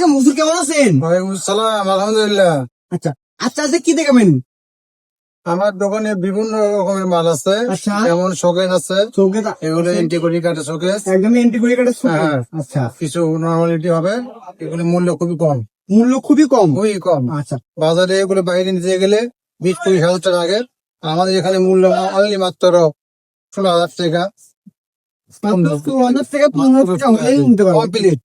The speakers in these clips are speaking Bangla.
থেকে মজুর কেমন আছেন? ওয়ালাইকুম আসসালাম আলহামদুলিল্লাহ। আচ্ছা আচ্ছা আচ্ছা কি দেখাবেন? আমার দোকানে বিভিন্ন রকমের মাল আছে। আচ্ছা। যেমন শোকেন আছে। এগুলো এন্টিকোরি কাটা শোকেস। একদম এন্ট্রি কাটে হ্যাঁ। আচ্ছা। কিছু নর্মালিটি হবে। এগুলো মূল্য খুবই কম। মূল্য খুবই কম? খুবই কম। আচ্ছা। বাজারে এগুলো বাইরে নিতে গেলে বিশ পঁচিশ হাজার টাকা আগে আমাদের এখানে মূল্য অনলি মাত্র ষোলো হাজার টাকা। কমপ্লিট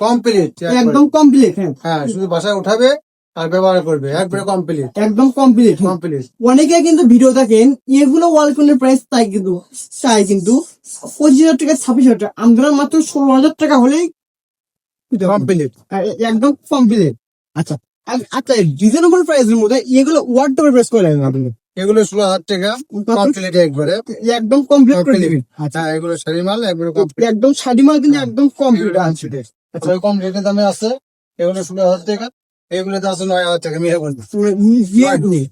কমপ্লিট একদম কমপ্লিট হ্যাঁ। হ্যাঁ শুধু বাসায় উঠাবে আর ব্যবহার করবে একবারে কমপ্লিট একদম কমপ্লিট কমপ্লিট অনেকে কিন্তু ভিডিও দেখেন এগুলো ওয়ালকুনের প্রাইস তাই কিন্তু চাই কিন্তু পঁচিশ হাজার টাকা ছাব্বিশ হাজার টাকা আমরা মাত্র ষোলো হাজার টাকা হলেই কমপ্লিট একদম কমপ্লিট আচ্ছা আচ্ছা রিজনেবল প্রাইসের মধ্যে এগুলো ওয়ার্ড টপে প্রেস করে দেন আপনি? এগুলো ষোলো হাজার টাকা কমপ্লিট একবারে। একদম কমপ্লিট করে। দিবেন। আচ্ছা। হ্যাঁ এগুলো শাড়ি মাল একবারে একদম শাড়ি মাল কিন্তু একদম কমপ্লিট আছে। আচ্ছা কম রেটের দামে আছে। এগুলো ষোলো হাজার টাকা। এগুলো তো আছে নয় হাজার টাকা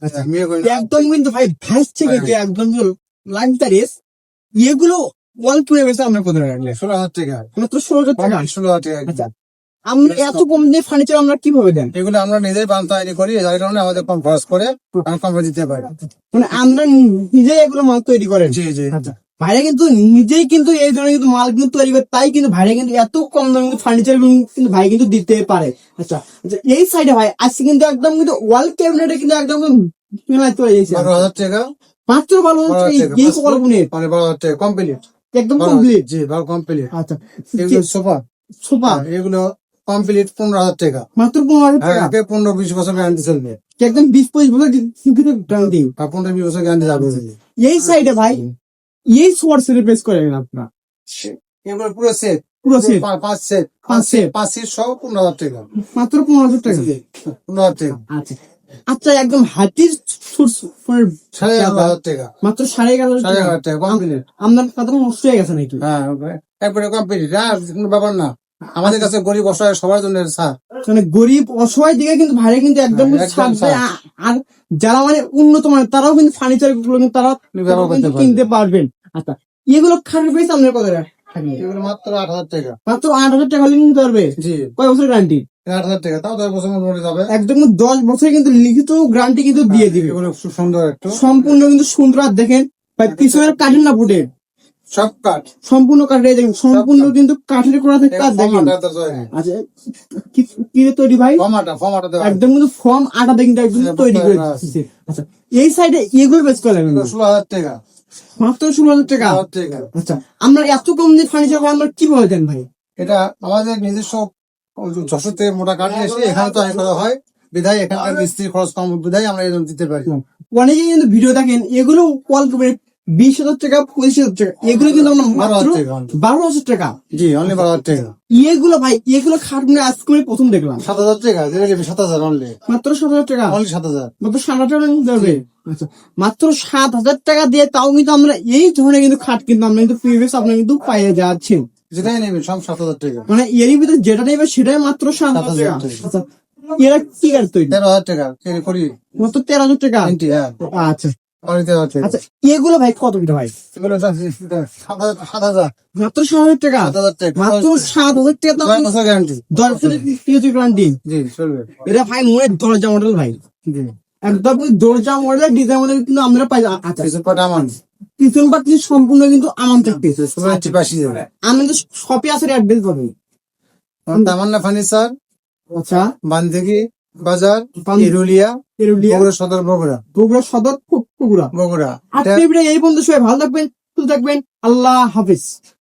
আচ্ছা একদম কিন্তু ভাই ভাসছে কিন্তু একদম লাক্সারিয়াস এগুলো টুরে বেশি আমরা কোথায় রাখলে ষোলো হাজার টাকা। মাত্র ষোলো হাজার টাকা। ষোলো হাজার টাকা। আচ্ছা আমরা এত কম দিয়ে ফার্নিচার আমরা কীভাবে দেন? এগুলো আমরা নিজেই বান তৈরি করি যার কারণে আমাদের কম খরচ করে কম দিতে পারি। মানে আমরা নিজেই এগুলো মাল তৈরি করেন। জি জি। আচ্ছা। ভাইরা কিন্তু নিজেই কিন্তু এই ধরনের কিন্তু মাল কিন্তু তৈরি করে তাই কিন্তু ভাইরা কিন্তু এত কম দামে কিন্তু ফার্নিচার কিন্তু ভাই কিন্তু দিতে পারে। আচ্ছা আচ্ছা, এই সাইডে ভাই আজকে কিন্তু একদম কিন্তু ওয়াল ক্যাবিনেটে কিন্তু একদম মেলায় চলে বারো হাজার টাকা। মাত্র ভালো বারো হচ্ছে হাজার টাকা এই সকল মানে বারো হাজার টাকা কমপ্লিট একদম কমপ্লিট জি বারো কমপ্লিট আচ্ছা এগুলো সোফা। সোফা। এগুলো কমপ্লিট পনেরো হাজার টাকা। মাত্র পনেরো হাজার হ্যাঁ টাকা পনেরো বিশ বছর গ্যারান্টি চলবে। একদম বিশ পঁচিশ বছর গ্যারান্টি পনেরো বিশ বছর গ্যারান্টি যাবে। এই সাইডে ভাই এই সোয়ার্স রিপ্লেস করেন আপনার। পুরো সেট পুরো সেট পাঁচ সেট পাঁচ set। পাঁচ সেট সহ পনেরো হাজার টাকা। মাত্র পনেরো হাজার টাকা। পনেরো হাজার টাকা। আচ্ছা। আচ্ছা একদম হাতির সাড়ে এগারো হাজার টাকা। মাত্র সাড়ে এগারো সাড়ে টাকা। এগারো টাকা কমপ্লিট আপনার কথা নষ্ট হয়ে গেছে নাকি? হ্যাঁ একবারে কমপ্লিট কোনো ব্যাপার না। আমাদের কাছে গরিব অসহায় সবার জন্য ছাড় মানে গরিব অসহায় দিকে কিন্তু ভাইরা কিন্তু একদম হ্যাঁ, ছাড়। দেয়। আর যারা মানে উন্নত মানের তারাও কিন্তু ফার্নিচারগুলো কিন্তু তারা কিন্তু পারবে। কিনতে পারবেন। আচ্ছা এগুলো খাটের প্রাইস আপনার কত টাকা? এগুলো মাত্র আট হাজার টাকা। মাত্র আট হাজার টাকা হলে নিতে পারবে? কয় বছর গ্যারান্টি আট হাজার টাকা তাও দশ বছর মোটামুটি যাবে। একদম দশ বছর কিন্তু লিখিত গ্যারান্টি কিন্তু দিয়ে দিবে। সুন্দর একটু। সম্পূর্ণ কিন্তু সুন্দর। আর দেখেন পিছনের কাঠের না ফুটে সব কাঠ। সম্পূর্ণ কাঠের দেখেন সম্পূর্ণ কিন্তু কাঠের করা থেকে কাঠ দেখেন। আচ্ছা কি- তৈরি ভাই? ফমাটা ফমাটা দেওয়া একদম কিন্তু ফর্ম আটা একদম হ্যাঁ, তৈরি করে। আচ্ছা এই সাইডে এগুলো বেচ করে লাগবে ষোলো হাজার টাকা। মাত্র ষোলো হাজার টাকা? আচ্ছা আমরা এত কম দিয়ে ফার্নিচার করে আমরা কি বলে দেন ভাই? এটা আমাদের নিজস্ব যশোর থেকে মোটা কাঠ এসে এখানে তো আয় করা হয়। বিধায় এখানকার মিস্ত্রি খরচ কম বিধায় আমরা এরকম দিতে পারি। অনেকে কিন্তু ভিডিও দেখেন এগুলো কল করে বিশ হাজার টাকা পঁচিশ হাজার টাকা এগুলো কিন্তু আমরা বারো মাত্র হাজার টাকা বারো হাজার টাকা। জি অনলি বারো হাজার টাকা। এগুলো ভাই এগুলো খাট আজকে আমি প্রথম দেখলাম। সাত হাজার টাকা যেটা সাত হাজার অনলি মাত্র সাত হাজার টাকা। অনলি সাত হাজার। মাত্র সাত হাজার টাকা আচ্ছা মাত্র সাত হাজার টাকা দিয়ে তাও কিন্তু আমরা এই ধরনের কিন্তু খাট কিন্তু আমরা কিন্তু প্রিভিয়াস আপনার কিন্তু পাইয়ে যাচ্ছি যেটাই নেবে সব সাত হাজার টাকা। মানে এরই ভিতরে যেটা নেবে সেটাই মাত্র সাত হাজার টাকা। আচ্ছা এরা কি কাজ তৈরি? তেরো হাজার টাকা করি। মাত্র তেরো হাজার টাকা? হ্যাঁ। আচ্ছা। আচ্ছা এগুলো ভাই কত কিলো ভাই? এগুলো সাত হাজার মাত্র সাত হাজার টাকা? সাত হাজার টাকা। মাত্র সাত হাজার টাকা তো বছর গ্যারান্টি দশ বছরের গ্যারান্টি জি চলবে। এটা ভাই মনে দরজা মডেল ভাই। একদম দরজা মডেল ডিজাইন মডেল কিন্তু আমরা পাই আচ্ছা। আমার পিছন পাট সম্পূর্ণ কিন্তু চিপাশি যাবে। আমাদের শপে আসার অ্যাড্রেস পাবে। তামান্না ফার্নিচার আচ্ছা। বাজার ইরুলিয়া এরুলিয়া বগুড়া সদর বগুড়া। বগুড়া সদর বগুড়া। বগুড়া। আজকে এই বন্ধু সবাই ভালো থাকবেন সুস্থ থাকবেন। আল্লাহ হাফিজ।